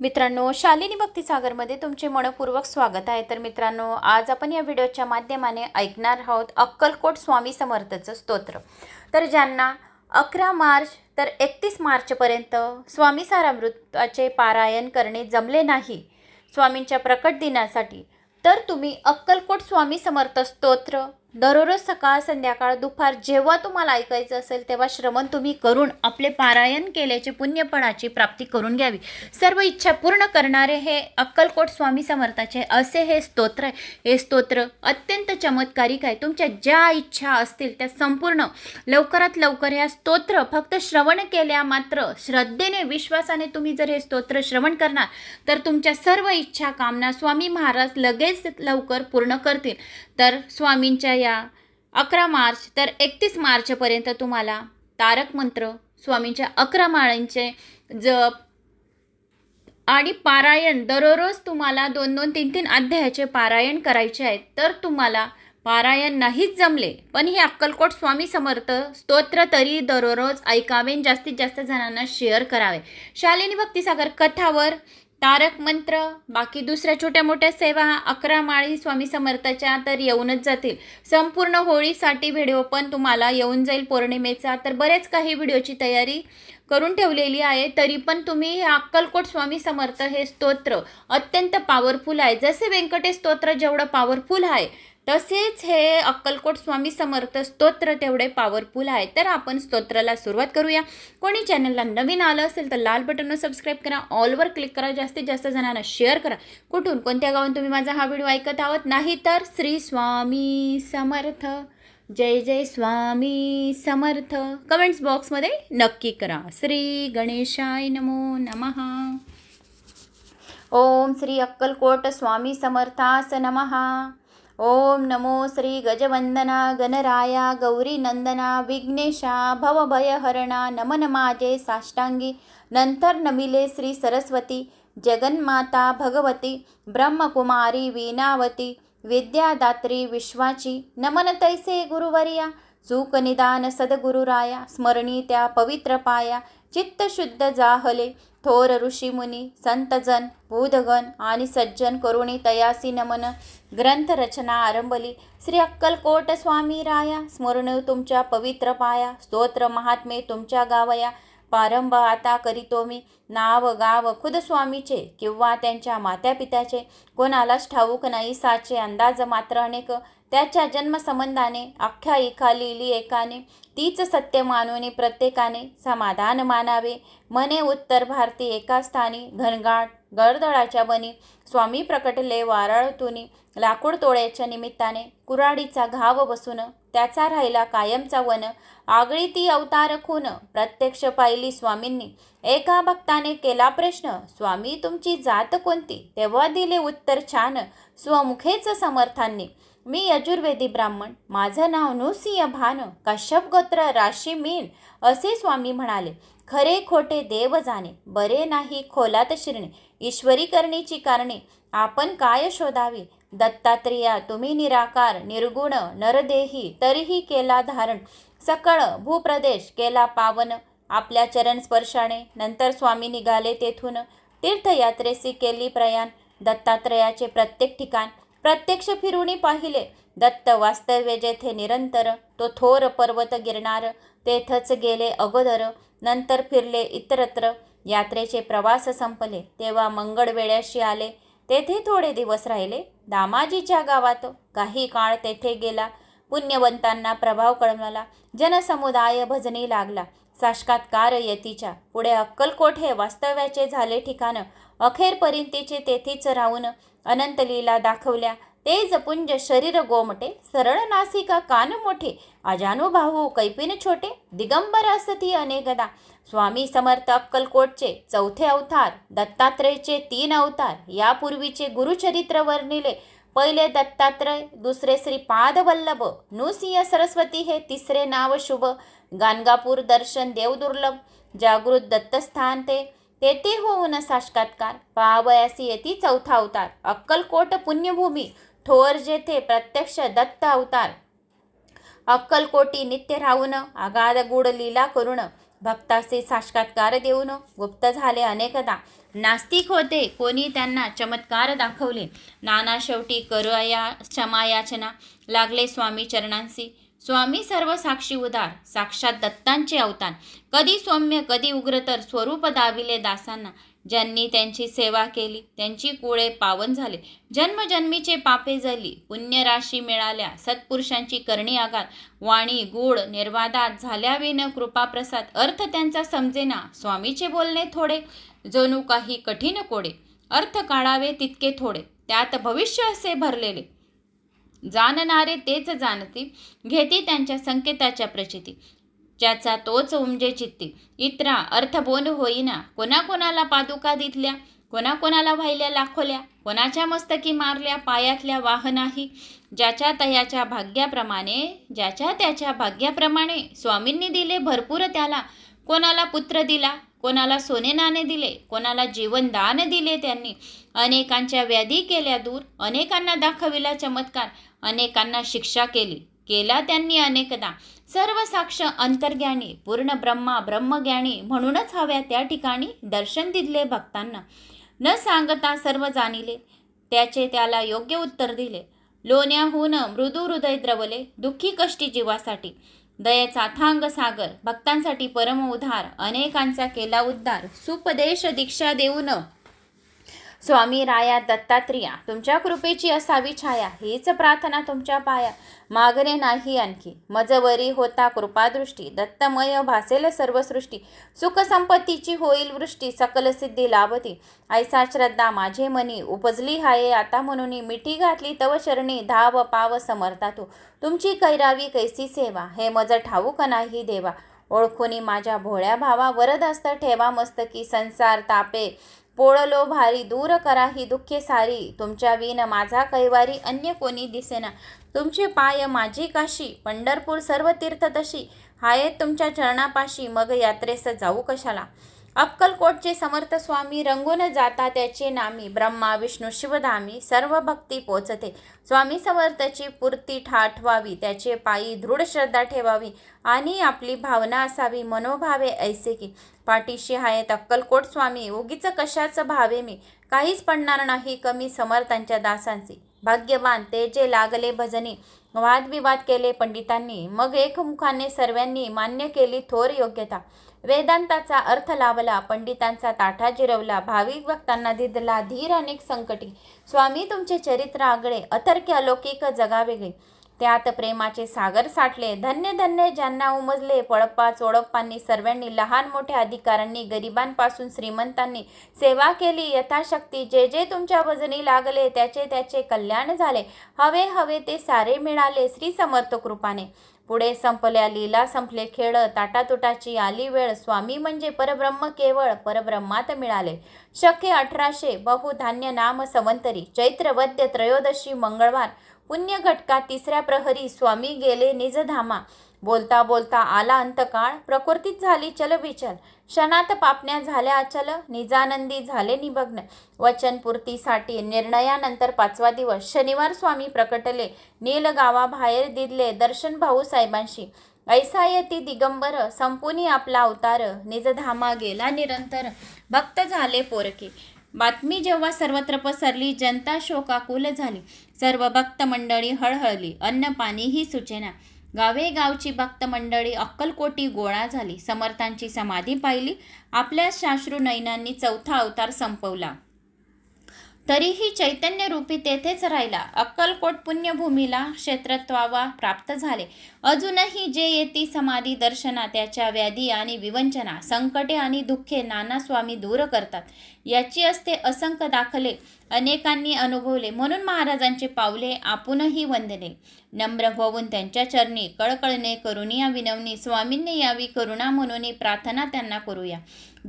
मित्रांनो शालिनी भक्तिसागरमध्ये तुमचे मनपूर्वक स्वागत आहे. तर मित्रांनो आज आपण या व्हिडिओच्या माध्यमाने ऐकणार आहोत अक्कलकोट स्वामी समर्थचं स्तोत्र. तर ज्यांना अकरा मार्च तर एकतीस मार्चपर्यंत स्वामी सारामृताचे पारायण करणे जमले नाही स्वामींच्या प्रकट दिनासाठी तर तुम्ही अक्कलकोट स्वामी समर्थ स्तोत्र दररोज सकाळ संध्याकाळ दुपार जेव्हा तुम्हाला ऐकायचं असेल तेव्हा श्रवण तुम्ही करून आपले पारायण केल्याचे पुण्यपणाची प्राप्ती करून घ्यावी. सर्व इच्छा पूर्ण करणारे हे अक्कलकोट स्वामी समर्थाचे असे हे स्तोत्र आहे. हे स्तोत्र अत्यंत चमत्कारिक आहे. तुमच्या ज्या इच्छा असतील त्या संपूर्ण लवकरात लवकर ह्या स्तोत्र फक्त श्रवण केल्या मात्र श्रद्धेने विश्वासाने तुम्ही जर हे स्तोत्र श्रवण करणार तर तुमच्या सर्व इच्छा कामना स्वामी महाराज लगेच लवकर पूर्ण करतील. तर स्वामींच्या या. अकरा मार्च तर एकतीस मार्चपर्यंत तुम्हाला तारक मंत्र स्वामींच्या अकरा माळांचे जप आणि पारायण. दररोज तुम्हाला दोन दोन तीन तीन अध्यायाचे पारायण करायचे आहेत. तर तुम्हाला पारायण नाहीच जमले. पण हे अक्कलकोट स्वामी समर्थ स्तोत्र तरी दररोज ऐकावे जास्तीत जास्त जणांना शेअर करावे. शालिनी भक्तिसागर कथावर तारक मंत्र बाकी दुसऱ्या छोट्या मोठ्या सेवा अकरा माळी स्वामी समर्थाच्या तर येऊनच जातील. संपूर्ण होळीसाठी व्हिडिओ पण तुम्हाला येऊन जाईल पौर्णिमेचा. तर बरेच काही व्हिडिओची तयारी करून ठेवलेली आहे तरी पण तुम्ही अक्कलकोट स्वामी समर्थ हे स्तोत्र अत्यंत पॉवरफुल आहे. जसे व्यंकटेश स्तोत्र जेवढं पॉवरफुल आहे तसेच हे अक्कलकोट स्वामी समर्थ स्तोत्र तेवढे पॉवरफुल आहे. तर आपण स्तोत्राला सुरुवात करूया. कोणी चॅनलला नवीन आलं असेल तर लाल बटनवर सबस्क्राईब करा. ऑलवर क्लिक करा. जास्तीत जास्त जणांना शेअर करा. कुठून कोणत्या गावात तुम्ही माझा हा व्हिडिओ ऐकत आहोत? नाही तर श्री स्वामी समर्थ. जय जय स्वामी समर्थ. कमेंट्स बॉक्समध्ये नक्की करा. श्री गणेशाय नमो नमः. ओम श्री अक्कलकोट स्वामी समर्थास नमः. ओम नमो श्री गजवंदना गणराया गौरी नंदना विघ्नेशा भवभयहरणा नमन माझे साष्टांगी. नंतर नमिले श्री सरस्वती जगन्माता भगवती ब्रह्मकुमारी वीणावती विद्यादात्री विश्वाची. नमन तैसे गुरुवर्या चूक निदान सद्गुरुराया स्मरणी त्या पवित्र पाया चित्त शुद्ध जाहले. थोर ऋषीमुनी संतजन बुधगण आणि सज्जन करुणी तयासी नमन ग्रंथ रचना आरंभली. श्री अक्कलकोट स्वामी राया स्मरण तुमच्या पवित्र पाया स्तोत्र महात्मे तुमच्या गावया पारंभ आता करीतो मी. नाव गाव खुद स्वामीचे किंवा त्यांच्या मात्यापित्याचे कोणालाच ठाऊक नाही साचे अंदाज मात्र अनेक. त्याच्या जन्मसंबंधाने आख्यायिका लिहिली एकाने तीच सत्य मानून प्रत्येकाने समाधान मानावे. मने उत्तर भारती एका स्थानी घनगाट गडदळाच्या बनी स्वामी प्रकटले वाराळतुनी लाकूड तोळ्याच्या निमित्ताने कुराडीचा घाव बसून त्याचा राहिला कायमचा वन आगळी ती अवतार खून प्रत्यक्ष पाहिली स्वामींनी. एका भक्ताने केला प्रश्न स्वामी तुमची जात कोणती? तेव्हा दिले उत्तर छान स्वमुखेच समर्थांनी. मी यजुर्वेदी ब्राह्मण. माझं नाव नुसिय भान. कश्यप गोत्र राशी मीन असे स्वामी म्हणाले. खरे खोटे देव जाणे बरे नाही खोलात शिरणे. ईश्वरी करणेची कारणे आपण काय शोधावी? दत्तात्रेया तुम्ही निराकार निर्गुण नरदेही तरीही केला धारण. सकळ भूप्रदेश केला पावन. आपल्या चरण स्पर्शाने नंतर स्वामी निघाले तेथून. तीर्थयात्रेसी केली प्रयाण. दत्तात्रयाचे प्रत्येक ठिकाण. प्रत्यक्ष फिरूनी पाहिले. दत्त वास्तव्य जेथे निरंतर तो थोर पर्वत गिरणार. तेथच गेले अगोदर नंतर फिरले इतरत्र. यात्रेचे प्रवास संपले. तेव्हा मंगळ वेळ्याशी आले. तेथे थोडे दिवस राहिले. दामाजीच्या गावात काही काळ तेथे गेला. पुण्यवंतांना प्रभाव कळवला. जनसमुदाय भजनी लागला. साक्षात्कार यतीच्या. पुढे अक्कलकोट हे वास्तव्याचे झाले ठिकाण. अखेरपर्यंतीचे तेथेच राहून अनंतलीला दाखवल्या. तेज पुंज शरीर गोमटे सरळ नासिका कान मोठे अजानुभाऊ कैपिन छोटे दिगंबर असती अनेकदा. स्वामी समर्थ अक्कलकोटचे चौथे अवतार दत्तात्रयचे तीन अवतार यापूर्वीचे गुरुचरित्र वर्णिले. पहिले दत्तात्रय दुसरे श्री पादवल्लभ नुसिंह सरस्वती हे तिसरे नाव शुभ. गाणगापूर दर्शन देवदुर्लभ जागृत दत्तस्थान ते. तेथे होऊन साक्षात्कार. पावयासी येथे चौथा अवतार. अक्कलकोट पुण्यभूमी. थोर जेथे प्रत्यक्ष दत्त अवतार. अक्कलकोटी नित्य राहून आगाध गुड लीला करून भक्ताचे साक्षात्कार देऊन गुप्त झाले अनेकदा. नास्तिक होते कोणी त्यांना चमत्कार दाखवले. नाना शेवटी करूया क्षमायाचना. लागले स्वामी चरणांशी. स्वामी सर्व साक्षी उदार साक्षात दत्तांचे अवतार. कधी सौम्य कधी उग्र तर स्वरूप दाविले दासांना. ज्यांनी त्यांची सेवा केली त्यांची कुळे पावन झाले. जन्मजन्मीचे पापे जळली पुण्यराशी मिळाल्या सत्पुरुषांची करणी आघात वाणी गूढ निर्वादात झाल्याविन कृपाप्रसाद. अर्थ त्यांचा समजेना स्वामीचे बोलणे थोडे. जणू काही कठीण कोडे. अर्थ काढावे तितके थोडे. त्यात भविष्य असे भरलेले. जाणणारे तेच जाणती घेती त्यांच्या संकेताच्या प्रचिती. ज्याचा तोच उमजे चित्ती. इतरा अर्थबोध होईना. कोणाकोणाला पादुका दिसल्या कोणाकोणाला वाहिल्या लाखोल्या कोणाच्या मस्तकी मारल्या पायातल्या वाहनाही. ज्याच्या तयाच्या भाग्याप्रमाणे ज्याच्या त्याच्या भाग्याप्रमाणे स्वामींनी दिले भरपूर त्याला. कोणाला पुत्र दिला कोणाला सोने नाणे दिले कोणाला जीवनदान दिले त्यांनी. अनेकांच्या व्याधी केल्या दूर अनेकांना दाखविला चमत्कार अनेकांना शिक्षा केली केला त्यांनी अनेकदा. सर्व साक्ष अंतर्ज्ञानी पूर्ण ब्रह्मा ब्रह्मज्ञानी म्हणूनच हव्या त्या ठिकाणी दर्शन दिले भक्तांना. न सांगता सर्व जाणिले त्याचे त्याला योग्य उत्तर दिले. लोण्याहून मृदू हृदय द्रवले दुःखी कष्टी जीवासाठी. दयेचा थांग सागर. भक्तांसाठी परम उद्धार अनेकांचा केला उद्धार. सुपदेश दीक्षा देऊन स्वामी राया दत्तात्रिया तुमच्या कृपेची असावी छाया हीच प्रार्थना तुमच्या पाया. मागणे नाही आणखी. मजवरी होता कृपादृष्टी दत्तमय भासेल सर्व सृष्टी सुखसंपत्तीची होईल वृष्टी सकल सिद्धी लाभती. ऐसा श्रद्धा माझे मनी उपजली हाये आता म्हणून मिठी घातली तव शरणी धाव पाव समर्था तू तुमची कैरावी कैसी सेवा हे मज ठाऊक नाही देवा. ओळखुनी माझ्या भोळ्या भावा वरद असत ठेवा मस्तकी संसार तापे. पोळलो भारी दूर करा ही दुःखे सारी. तुमच्या विन माझा कैवारी अन्य कोणी दिसेना. तुमचे पाय माझी काशी पंढरपूर सर्व तीर्थ तशी. हायत तुमच्या चरणापाशी मग यात्रेस जाऊ कशाला? अक्कलकोटचे समर्थ स्वामी रंगून जाता त्याचे नामी ब्रह्मा विष्णू शिवधामी सर्व भक्ती पोचते. स्वामी समर्थची पूर्ती ठाठवावी त्याचे पायी दृढ श्रद्धा ठेवावी आणि आपली भावना असावी मनोभावे ऐसे की. पाठीशी आहेत अक्कलकोट स्वामी उगीच कशाचं भावे मी? काहीच पडणार नाही कमी समर्थांच्या दासांची. भाग्यवान ते जे लागले भजनी. वादविवाद केले पंडितांनी. मग एकमुखाने सर्वांनी मान्य केली थोर योग्यता. वेदांताचा अर्थ लावला पंडितांचा ताठा जिरवला भाविक भक्तांना दिदला धीर अनेक संकटी. स्वामी तुमचे चरित्र आगळे अतर्क्य अलौकिक जगावेगळे त्यात प्रेमाचे सागर साठले धन्य धन्य ज्यांना उमजले पळप्पा चोडप्पांनी सर्वांनी लहान मोठ्या अधिकाऱ्यांनी गरिबांपासून श्रीमंतांनी सेवा केली यथाशक्ती जे जे तुमच्या वजनी लागले त्याचे त्याचे कल्याण झाले. हवे हवे ते सारे मिळाले श्री समर्थ कृपाने. पुढे संपल्या लीला संपले खेळ ताटातुटाची आली वेळ स्वामी म्हणजे परब्रह्म केवळ परब्रह्मात मिळाले. शक्य अठराशे बहुधान्य नाम संवंतरी चैत्रवद्य त्रयोदशी मंगळवार पुण्य घटका तिसऱ्या प्रहरी स्वामी गेले निजधामा. बोलता बोलता आला अंतकाळ प्रकृतीत झाली चलबिचल. क्षणात पापण्या झाल्या अचल निजानंदी झाले निभग्न वचनपूर्तीसाठी निर्णयानंतर पाचवा दिवस. शनिवार स्वामी प्रकटले नीलगावाबाहेर दिदले दर्शन भाऊ साहेबांशी. ऐसा येती दिगंबर संपुनी आपला अवतार. निजधामा गेला निरंतर. भक्त झाले पोरके. बातमी जेव्हा सर्वत्र पसरली जनता शोकाकुल झाली. सर्व भक्त मंडळी हळहळली. अन्न पाणीही सुचेना. गावे गावची भक्त मंडळी अक्कलकोटी गोळा झाली. समर्थांची समाधी पाहिली. आपल्या शाश्रू नयनांनी चौथा अवतार संपवला. तरीही चैतन्य रूपी तेथेच राहिला. अक्कलकोट पुण्यभूमीला क्षेत्रत्वावा प्राप्त झाले. अजूनही जे येती समाधी दर्शना त्याच्या व्याधी आणि विवंचना संकटे आणि दुःखे नाना स्वामी दूर करतात. याची असते असंख्य दाखले अनेकांनी अनुभवले. म्हणून महाराजांचे पावले आपणही वंदने. नम्र होऊन त्यांच्या चरणी कळकळणे करुनिया विनवणी. स्वामींनी यावी करुणा म्हणून प्रार्थना त्यांना करूया.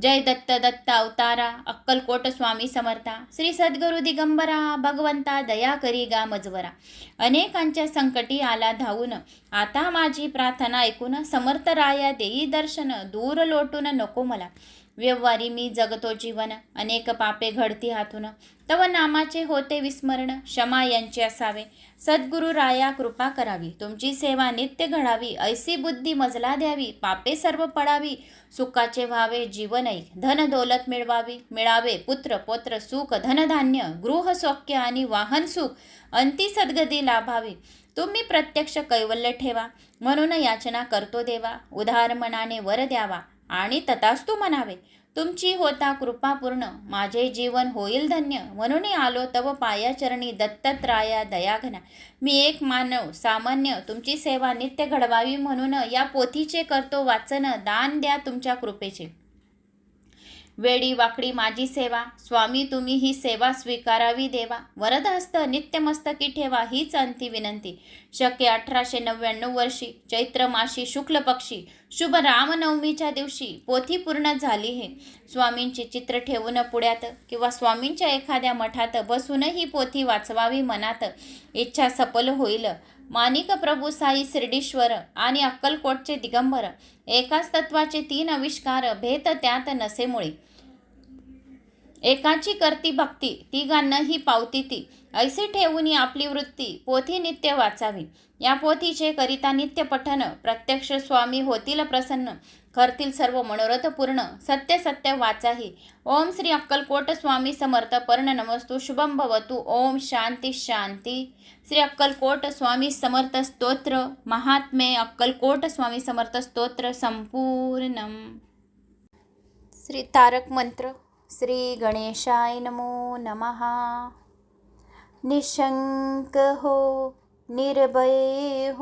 जय दत्त दत्त अवतारा. अक्कलकोट स्वामी समर्था. श्री सद्गुरु दिगंबरा. भगवंता दया करी गा मजवरा. अनेकांच्या संकटी आला धावून आता माझी प्रार्थना ऐकून समर्थ राया देई दर्शन. दूर लोटून नको मला. व्यवहारी मी जगतो जीवन. अनेक पापे घडती हातून. तव नामाचे होते विस्मरण. क्षमा यांचे असावे. सद्गुरु राया कृपा करावी. तुमची सेवा नित्य घडावी. ऐसी बुद्धी मजला द्यावी. पापे सर्व पडावी. सुखाचे व्हावे जीवन ऐक धन दौलत मिळवावी. मिळावे पुत्र पोत्र सुख धनधान्य गृह सौख्य आणि वाहन सुख. अंती सद्गती लाभावी. तुम्ही प्रत्यक्ष कैवल्य ठेवा. म्हणून याचना करतो देवा. उदार मनाने वर द्यावा. आणि तथास्तू म्हणावे तुमची होता कृपापूर्ण माझे जीवन होईल धन्य म्हणून आलो तव पायाचरणी दत्तत्राया दयाघना. मी एक मानव सामान्य तुमची सेवा नित्य घडवावी म्हणून या पोथीचे करतो वाचन दान द्या तुमच्या कृपेचे. वेडी वाकडी माझी सेवा. स्वामी तुम्ही ही सेवा स्वीकारावी देवा. वरदहस्त नित्यमस्तकी ठेवा हीच अंती विनंती. शक्य अठराशे नव्याण्णव वर्षी चैत्र माशी शुक्ल पक्षी शुभ रामनवमीच्या दिवशी पोथी पूर्ण झाली हे. स्वामींची चित्र ठेवून पुढ्यात किंवा स्वामींच्या एखाद्या मठात बसून ही पोथी वाचवावी मनात इच्छा सफल होईल. मानिक प्रभू साई शिर्डीश्वर आणि अक्कलकोटचे दिगंबर एकाच तत्वाचे तीन आविष्कार भेद त्यात नसेमुळे. एकाची करती भक्ती तिघांना ही पावती ती. ऐसे ठेवून आपली वृत्ती पोथी नित्य वाचावी. या पोथीचे करिता नित्य पठन प्रत्यक्ष स्वामी होतील प्रसन्न. करतील सर्व मनोरथ पूर्ण सत्य सत्य वाचाही. ओम श्री अक्कलकोट स्वामी समर्थ पर्ण नमस्तु शुभम भवतु. ओम शांती शांती. श्री अक्कलकोट स्वामी समर्थ स्तोत्र. महात्मे अक्कलकोट स्वामी समर्थ स्तोत्र संपूर्ण श्री तारक मंत्र. श्रीगणेशाय नमो नमः। निशङ्क हो निर्भयः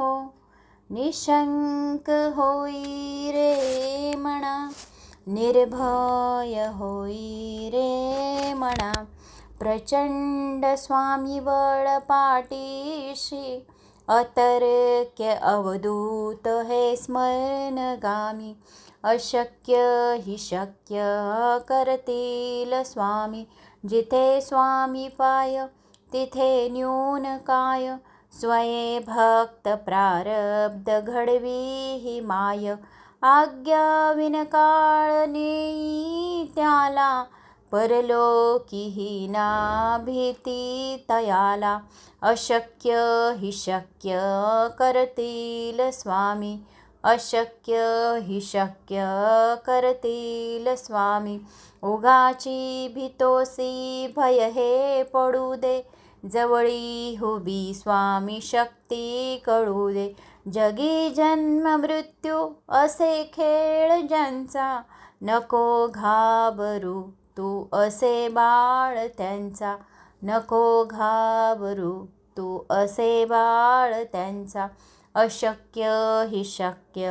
निशङ्क होयरेमणा निर्भय होइ रे मणा प्रचण्ड स्वामी वडपाटीषि अतर्क्य अवधूत हे स्मरणगामि अशक्य हि शक्य करतील स्वामी. जिथे स्वामी पाय तिथे न्यून काय. स्वये भक्त प्रारब्ध घडवी ही माय. आज्ञा विनकाळ नेई त्याला. परलोकी ना भीती तयाला. अशक्य हि शक्य करतील स्वामी. अशक्य हि शक्य करतील स्वामी. उगाची भीतोसी भय हे पडू दे. जवळी हुबी स्वामी शक्ती कळू दे. जगी जन्म मृत्यू असे खेळ ज्यांचा नको घाबरू. तू असे बाळ त्यांचा नको घाबरू. तू असे बाळ त्यांचा अशक्य हि शक्य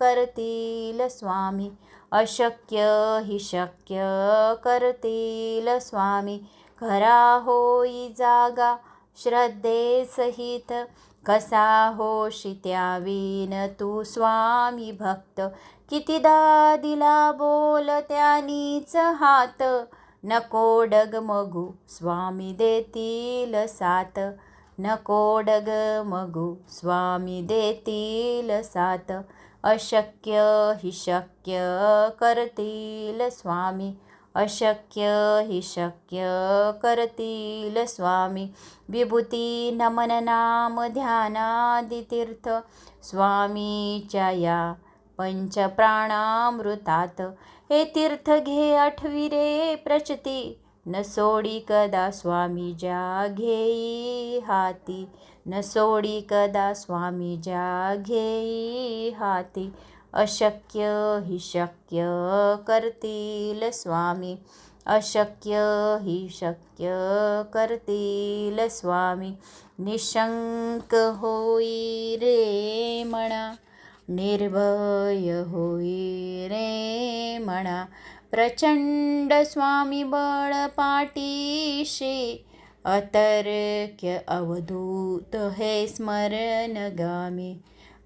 करतील स्वामी. अशक्य हि शक्य करतील स्वामी. खरा होई जागा श्रद्धेसहित कसा होशी त्यावीन तू स्वामी भक्त. कितीदा दिला बोल त्यानीच हात. नको डगमगू स्वामी देतील साथ नको डगमगू स्वामी देतील साथ अशक्य हि शक्य करतील स्वामी अशक्य हि शक्य करतील स्वामी विभूती नमन नाम ध्यानादितीर्थ स्वामीच्या या पंचप्राणामृतात हे तीर्थ घे आठविरे प्रचती न सोडी कदा स्वामी ज्या घेई हाती. न सोडी कदा स्वामी ज्या घेई हाती. अशक्य हि शक्य करतील स्वामी. अशक्य हि शक्य करतील स्वामी. निशंक होई रे म्हणा निर्भय होई रे म्हणा प्रचंड स्वामी बळ पाठीशी अतर्क्य अवधूत हे स्मरणगामी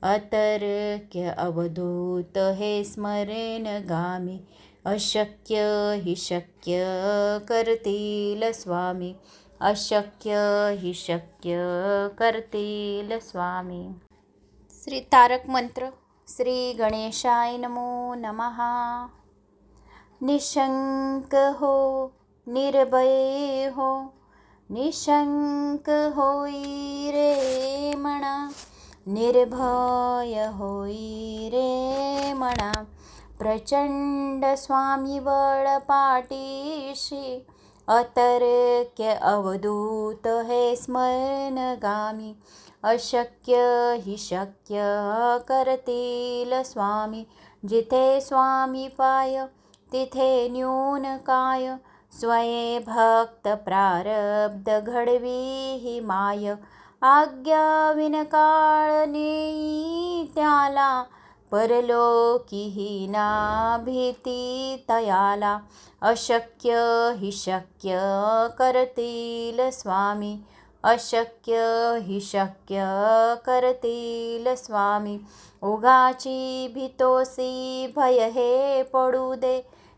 अतर्क्य अवधूत हे स्मरणगामी अशक्य हि शक्य करतील स्वामी अशक्य हि शक्य करतील स्वामी। श्री तारक मंत्र श्री गणेशाय नमो नमः। निशंक हो निर्भय हो निशंक होई रे म्हणा निर्भय होई रे म्हणा प्रचंड स्वामी बळ पाठीशी अतर्क्य अवधूत हे स्मरणगामी अशक्य हि शक्य करतील स्वामी जिथे स्वामी पाय तिथे न्यून काय स्वये भक्त प्रारब्ध घडवी ही माय. आज्ञा विनकाळ नेई त्याला परलोकीही ना भीती तयाला. अशक्य हि शक्य करतील स्वामी अशक्य हि शक्य करतील स्वामी. उगाची भीतोसी भय हे पडू दे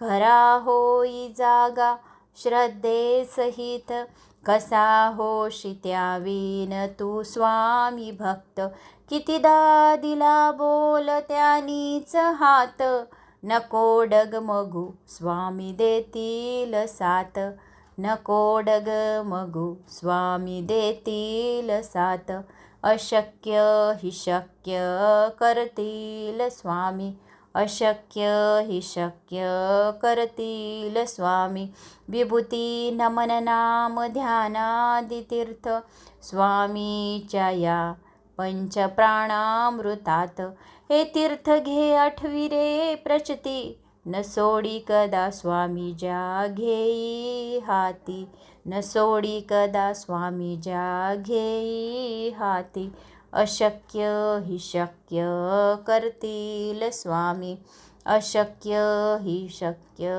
खरा होई जागा श्रद्धेसहित कसा होशी त्यावीन तू स्वामी भक्त? कितीदा दिला बोल त्यानीच हात? नको डगमगू स्वामी देतील सात नको डगमगू स्वामी देतील सात अशक्य हि शक्य करतील स्वामी. अशक्य हि शक्य करतील स्वामी. विभूती नमन नाम ध्यानादितीर्थ स्वामीच्या या पंचप्राणामृतात. हे तीर्थ घे आठवी रे प्रचती. न सोडी कदा स्वामी ज्या घेई हाती. न सोडी कदा स्वामी ज्या घेई हाती. अशक्य हि शक्य करतील स्वामी। अशक्य हि शक्य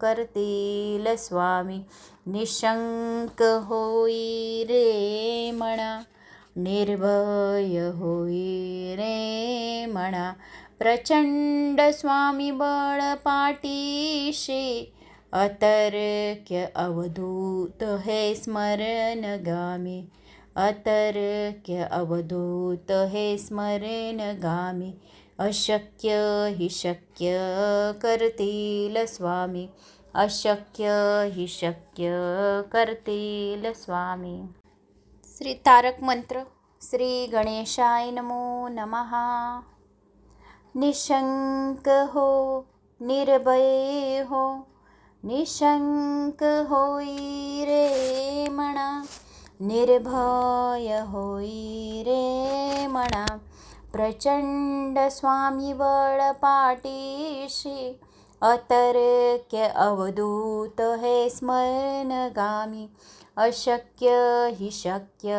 करतील स्वामी। निशंक होई रे म्हणा निर्भय होई रे म्हणा प्रचंड स्वामी बळ पाठीशी अतर्क्य अवधूत हे स्मरणगामी अतर्क्य अवधूत हे स्मरणगामी अशक्य हि शक्य करतील स्वामी। अशक्य हि शक्य करतील स्वामी। श्री तारक मंत्र श्री गणेशाय नमो नमहा निशंक हो निर्भय हो। निशंक होई रे म्हणा निर्भय होई रे म्हणा प्रचंड स्वामी वळ पाठीशी अतर्क्य अवधूत हे स्मरणगामी. अशक्य हि शक्य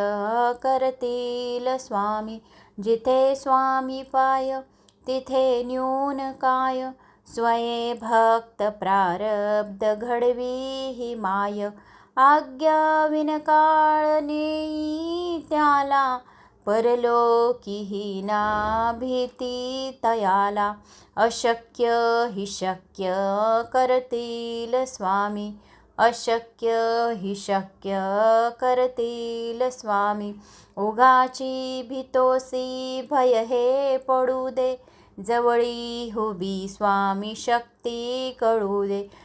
करतील स्वामी. जिथे स्वामी पाय तिथे न्यून काय. स्वये भक्त प्रारब्ध घडवी ही माय. आज्ञा विनकाळ नेई त्याला परलोकीही ना भीती तयाला. अशक्य हि शक्य करतील स्वामी अशक्य हि शक्य करतील स्वामी. उगाची भीतोसी भय हे पडू दे जवळी हुबी स्वामी शक्ती कळू दे.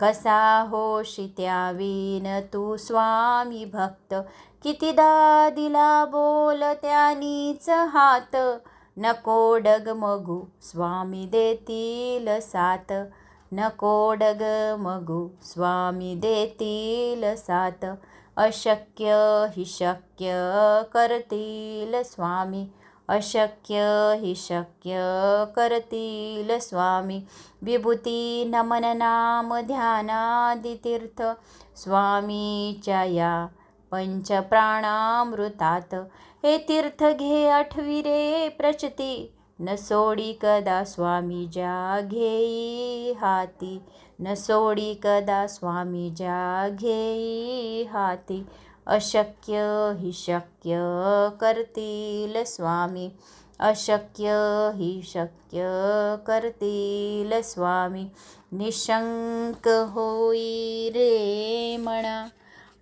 कसा होशी त्यावीन तू स्वामी भक्त? कितीदा दिला बोल त्यानीच हात? नको डगमगू स्वामी देतील सात नको डगमगू स्वामी देतील सात अशक्य हि शक्य करतील स्वामी. अशक्य हि शक्य करतील स्वामी. विभूती नमन नाम ध्यानादितीर्थ स्वामीच्या या पंचप्राणामृतात. हे तीर्थ घे आठवी रे प्रचती. न सोडी कदा स्वामी ज्या घेई हाती. न सोडी कदा स्वामी ज्या घेई हाती. अशक्य हि शक्य करतील स्वामी। अशक्य हि शक्य करतील स्वामी। होई रे म्हणा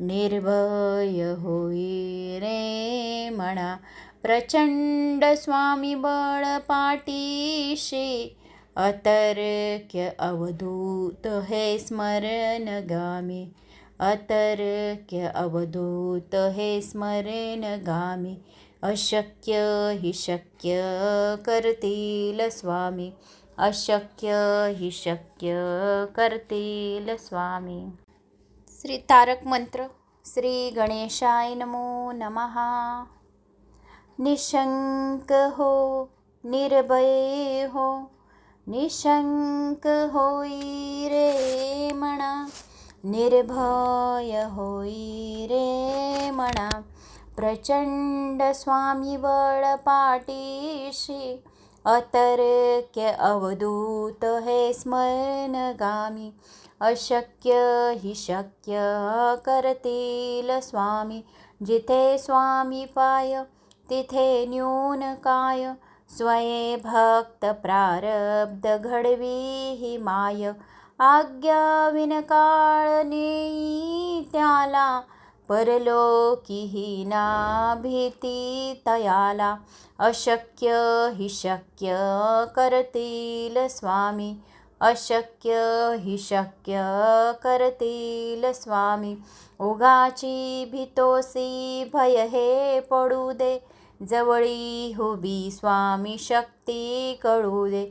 निर्भय होई रे म्हणा प्रचंड स्वामी बळ पाठीशी अतर्क्य अवधूत हे स्मरण गामी अतर्क्य अवधूत हे स्मरण गामी। अशक्य हि शक्य करतील स्वामी। अशक्य हि शक्य करतील स्वामी। श्री तारक मंत्र श्री गणेशाय नमो नमः। निशंक हो निर्भय हो निशंक होई रे म्हणा निर्भय होई रे म्हणा प्रचंड स्वामी बळ पाठीशी अतर्क्य अवधूत हे स्मरण गामी अशक्य हि शक्य करतील स्वामी. जिथे स्वामी पाय तिथे न्यून काय. स्वये भक्त प्रारब्ध घडवी ही माय. आज्ञा विनकाळ नेई त्याला परलोकीही ना भीती तयाला. अशक्य हि शक्य करतील स्वामी अशक्य हि शक्य करतील स्वामी. उगाची भीतोसी भय हे पडू दे जवळी हुबी स्वामी शक्ती कळू दे.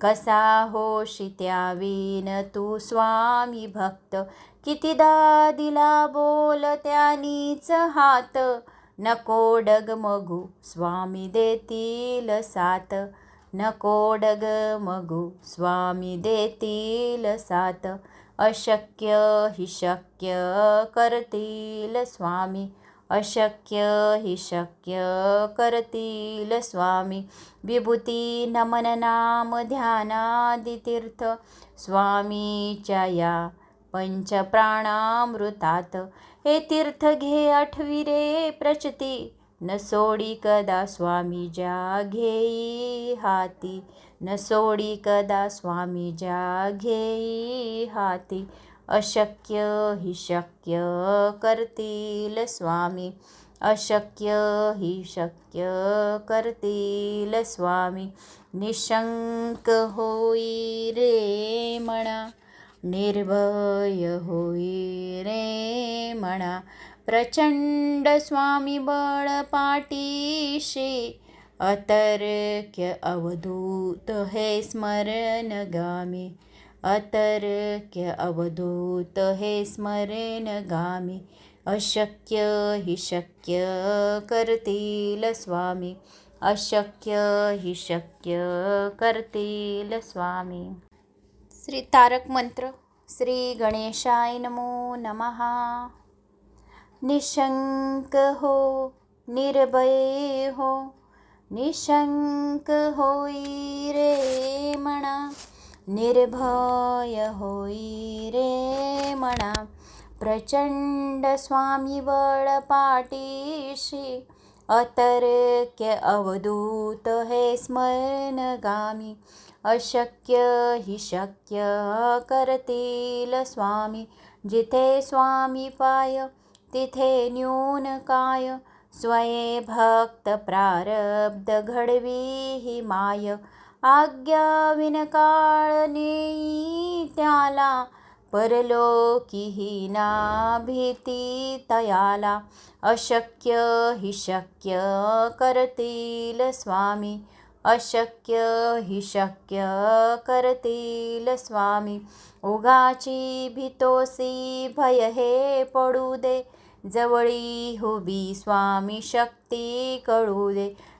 कसा होशी त्यावीन तू स्वामी भक्त? कितीदा दिला बोल त्यानीच हात. नको डगमगू स्वामी देतील सात. नको डगमगू स्वामी देतील सात. अशक्य हि शक्य करतील स्वामी. अशक्य हि शक्य करतील स्वामी. विभूती नमन नाम ध्यानादितीर्थ स्वामीच्या या पंचप्राणामृतात. हे तीर्थ घे आठवी रे प्रचती. न सोडी कदा स्वामी ज्या घेई हाती. न सोडी कदा स्वामी ज्या घेई हाती. अशक्य हि शक्य करतील स्वामी। अशक्य हि शक्य करतील स्वामी। निशंक होई रे म्हणा निर्भय होई रे म्हणा प्रचंड स्वामी बळ पाठीशी अतर्क्य अवधूत हे स्मरण गामी अतर्क्य अवधूत हे स्मरण गामी। अशक्य हि शक्य करतील स्वामी। अशक्य हि शक्य करतील स्वामी। श्री तारक मंत्र श्री गणेशाय नमो नमः। निशंक हो निर्भय हो। निशंक होई रे म्हणा निर्भय होई रे म्हणा प्रचंड स्वामी बळ पाठीशी अतर्क्य अवधूत हे स्मरण गामी अशक्य हि शक्य करतील स्वामी. जिथे स्वामी पाय तिथे न्यून काय. स्वये भक्त प्रारब्ध घडवी ही माय. आज्ञा विनकाळ नेई त्याला परलोकीही ना भीती तयाला. अशक्य हि शक्य करतील स्वामी अशक्य हि शक्य करतील स्वामी. उगाची भीतोसी भय हे पडू दे जवळी हुबी स्वामी शक्ती कळू दे.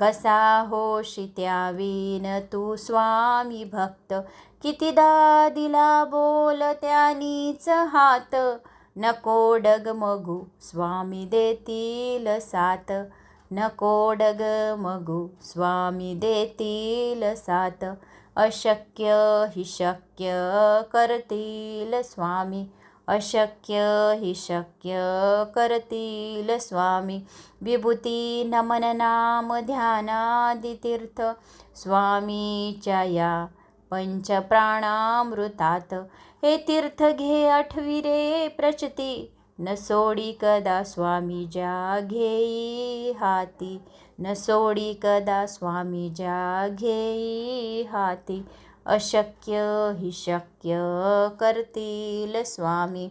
कसा होशी त्यावीन तू स्वामी भक्त? कितीदा दिला बोल त्यानीच हात. नको डगमगू स्वामी देतील सात. नको डगमगू स्वामी देतील सात. अशक्य हि शक्य करतील स्वामी. अशक्य हि शक्य करतील स्वामी. विभूती नमन नाम ध्यानादितीर्थ स्वामीच्या या पंचप्राणामृतात. हे तीर्थ घे आठवी रे प्रचती. न सोडी कदा स्वामी ज्या घेई हाती. न सोडी कदा स्वामी ज्या घेई हाती. अशक्य हि शक्य करतील स्वामी।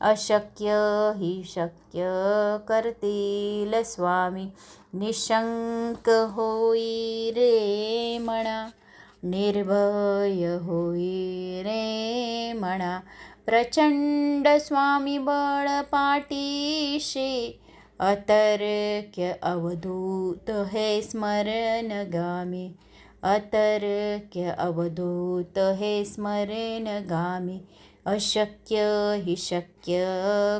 अशक्य हि शक्य करतील स्वामी। निशंक होई रे म्हणा निर्भय होई रे म्हणा प्रचंड स्वामी बळ पाठीशी अतर्क्य अवधूत हे स्मरण गामी अतर्क्य अवधूत हे स्मरण गामी। अशक्य हि शक्य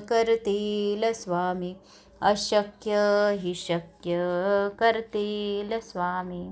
करतील स्वामी। अशक्य हि शक्य करतील स्वामी